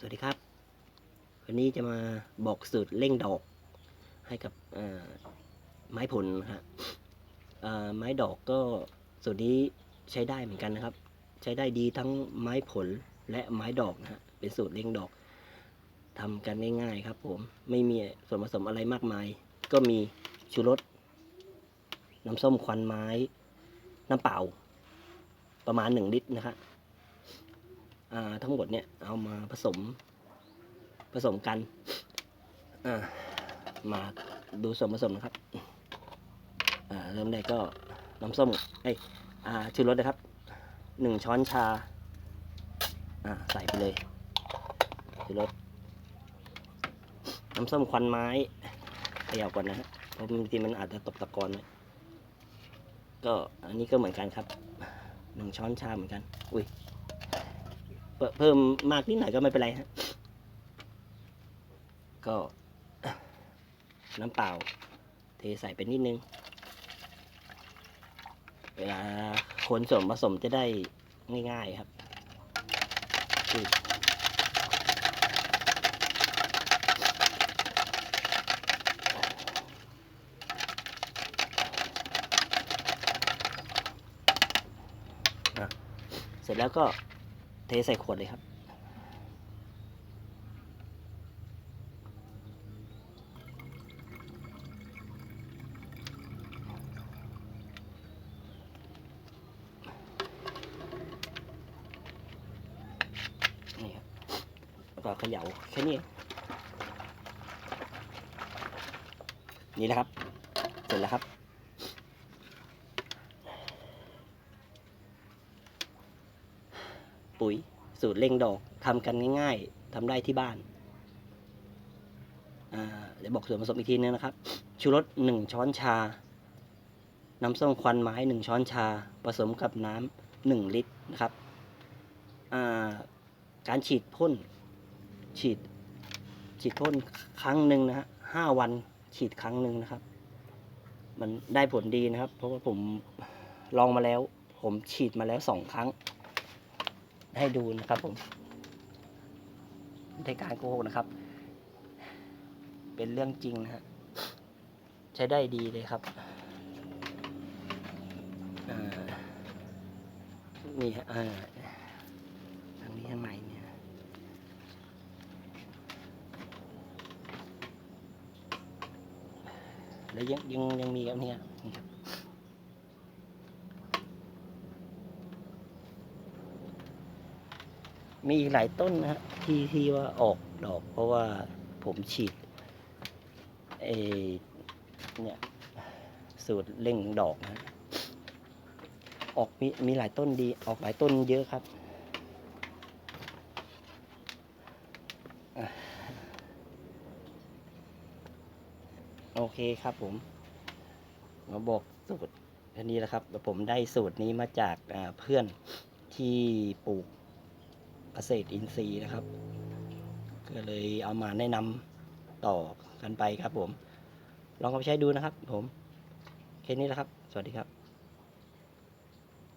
สวัสดีครับ วันนี้จะมาบอกสูตรเร่งดอกให้กับไม้ผลนะฮะไม้ดอกก็สูตรนี้ใช้ได้เหมือนกันนะครับ ใช้ได้ดีทั้งไม้ผลและไม้ดอกนะฮะเป็นสูตรเร่งดอกทำกันง่ายๆครับ ผมไม่มีส่วนผสมอะไรมากมาย ก็มีชูรสน้ำส้มควันไม้ น้ำเปล่า ประมาณหนึ่งลิตรนะครับ ทั้งหมดเนี่ยเอามาผสมผสมกันมาดูส่วนผสมนะครับเริ่มแรกก็น้ำส้มเอ้ยอ่าชูรสนะครับหนึ่งช้อนชาใส่ไปเลยชูรสน้ำส้มควันไม้เขย่าก่อนนะฮะเพราะบางทีมันอาจจะตกตะกอนก็อันนี้ก็เหมือนกันครับหนึ่งช้อนชาเหมือนกัน อุ้ย เพิ่มมากนิดหน่อยก็ไม่เป็นไรฮะก็น้ำเปล่า เทใส่ไปนิดนึง เวลาคนส่วนผสมจะได้ง่ายๆครับเสร็จแล้วก็ เทใส่ขวดเลยครับ นี่ครับแล้วก็เขย่าแค่นี้ นี่แหละครับ เสร็จแล้วครับ ปุ๋ย สูตรเร่งดอกทำกันง่าย ๆทำได้ที่บ้านเดี๋ยวบอกส่วนผสมอีกทีนึงนะครับ ชูรสหนึ่งช้อนชา น้ำส้มควันไม้หนึ่งช้อนชา ผสมกับน้ำหนึ่งลิตรนะครับาการฉีดพ่น ฉีด ฉีดพ่นครั้งหนึ่งนะฮะห้าวันฉีดครั้งหนึ่งนะครับ มันได้ผลดีนะครับ เพราะว่าผมลองมาแล้ว ผมฉีดมาแล้วสองครั้ง ให้ดูนะครับผมในการโกหกนะครับ เป็นเรื่องจริงนะฮะใช้ได้ดีเลยครับนี่ฮะอ่าทางนี้ข้างในเนี่ยแล้วยังยังยังมีครับเนี่ยนี่ครับ มีอีกหลายต้นนะฮะที่ที่ว่าออกดอก เพราะว่าผมฉีดเอเนี่ยสูตรเร่งดอกนะฮะออกมีมีหลายต้นดีออกหลายต้นเยอะครับโอเคครับผม มาบอกสูตรอันนี้แหละครับ ผมได้สูตรนี้มาจากเพื่อนที่ปลูก เกษตรอินทรีย์นะครับ ก็เลยเอามาแนะนำต่อกันไปครับผม ลองเอาไปใช้ดูนะครับผม แค่นี้แหละครับ สวัสดีครับ